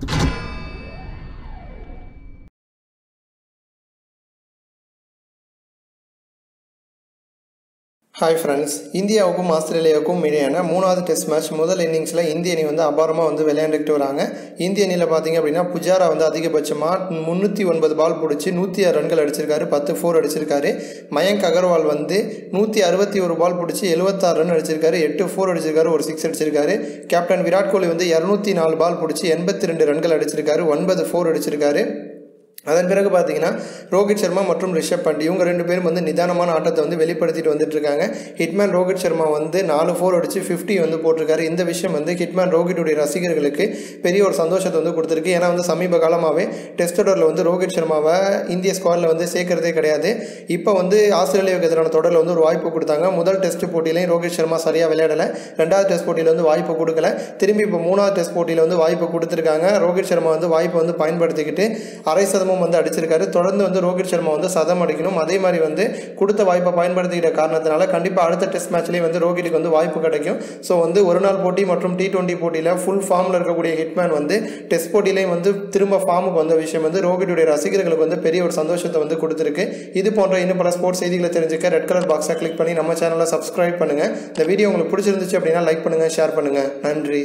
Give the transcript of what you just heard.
you hi friends இந்தியாவுக்கும் ஆஸ்திரேலியாவுக்கும் இடையான மூணாவது டெஸ்ட் மேட்ச் முதல் இன்னிங்ஸில் இந்திய அணி வந்து அபாரமாக வந்து விளையாண்டுக்கிட்டு வராங்க. இந்திய அணியில் பார்த்தீங்க அப்படின்னா புஜாரா வந்து அதிகபட்சமாக முந்நூற்றி ஒன்பது பால் பிடிச்சி நூற்றி ஆறு ரன்கள் அடிச்சிருக்காரு பத்து ஃபோர் அடிச்சிருக்காரு. மயங்க் அகர்வால் வந்து நூற்றி அறுபத்தி ஒரு பால் பிடிச்சி எழுபத்தாறு ரன் அடிச்சிருக்காரு எட்டு ஃபோர் அடிச்சிருக்காரு ஒரு சிக்ஸ் அடிச்சிருக்காரு. கேப்டன் விராட் கோலி வந்து இரநூத்தி நாலு பால் பிடிச்சி எண்பத்தி ரெண்டு ரன்கள் அடிச்சிருக்காரு ஒன்பது ஃபோர் அடிச்சிருக்காரு. அதன் பிறகு பார்த்தீங்கன்னா ரோஹித் சர்மா மற்றும் ரிஷப் பண்ட் இவங்க ரெண்டு பேரும் வந்து நிதானமான ஆட்டத்தை வந்து வெளிப்படுத்திட்டு வந்துட்டு இருக்காங்க ஹிட்மேன் ரோஹித் சர்மா வந்து நாலு ஃபோர் அடிச்சு ஃபிஃப்டி வந்து போட்டிருக்காரு. இந்த விஷயம் வந்து ஹிட்மேன் ரோஹித்துடைய ரசிகர்களுக்கு பெரிய ஒரு சந்தோஷத்தை வந்து கொடுத்துருக்கு. ஏன்னா வந்து சமீப காலமாகவே டெஸ்ட் தொடரில் வந்து ரோஹித் சர்மாவை இந்திய ஸ்குவாடில் வந்து சேர்க்கறதே கிடையாது. இப்போ வந்து ஆஸ்திரேலியாவுக்கு எதிரான தொடரில் வந்து ஒரு வாய்ப்பு கொடுத்தாங்க. முதல் டெஸ்ட் போட்டியிலையும் ரோஹித் சர்மா சரியாக விளையாடலை. ரெண்டாவது டெஸ்ட் போட்டியில் வந்து வாய்ப்பு கொடுக்கல. திரும்பி இப்போ மூணாவது டெஸ்ட் போட்டியில் வந்து வாய்ப்பு கொடுத்துருக்காங்க. ரோஹித் சர்மா வந்து வாய்ப்பை வந்து பயன்படுத்திக்கிட்டு அரை சதம் சதமும் வந்து அடிச்சிருக்காரு. தொடர்ந்து வந்து ரோஹித் சர்மா வந்து சதம் அடிக்கணும். அதே மாதிரி வந்து கொடுத்த வாய்ப்பை பயன்படுத்திக்கிட்ட காரணத்தினால கண்டிப்பாக அடுத்த டெஸ்ட் மேட்ச்லேயே வந்து ரோஹிட்டுக்கு வந்து வாய்ப்பு கிடைக்கும். ஸோ வந்து ஒரு நாள் போட்டி மற்றும் டி டுவெண்ட்டி போட்டியில் ஃபுல் ஃபார்மில் இருக்கக்கூடிய ஹிட்மேன் வந்து டெஸ்ட் போட்டியிலையும் வந்து திரும்ப ஃபார்முக்கு வந்த விஷயம் வந்து ரோஹிட்டுடைய ரசிகர்களுக்கு வந்து பெரிய ஒரு சந்தோஷத்தை வந்து கொடுத்துருக்கு. இது போன்ற இன்னும் பல ஸ்போர்ட்ஸ் செய்திகளை தெரிஞ்சுக்க ரெட் கலர் பாக்ஸை கிளிக் பண்ணி நம்ம சேனலை சப்ஸ்கிரைப் பண்ணுங்கள் இந்த வீடியோ உங்களுக்கு பிடிச்சிருந்துச்சு அப்படின்னா லைக் பண்ணுங்கள் ஷேர் பண்ணுங்கள் நன்றி.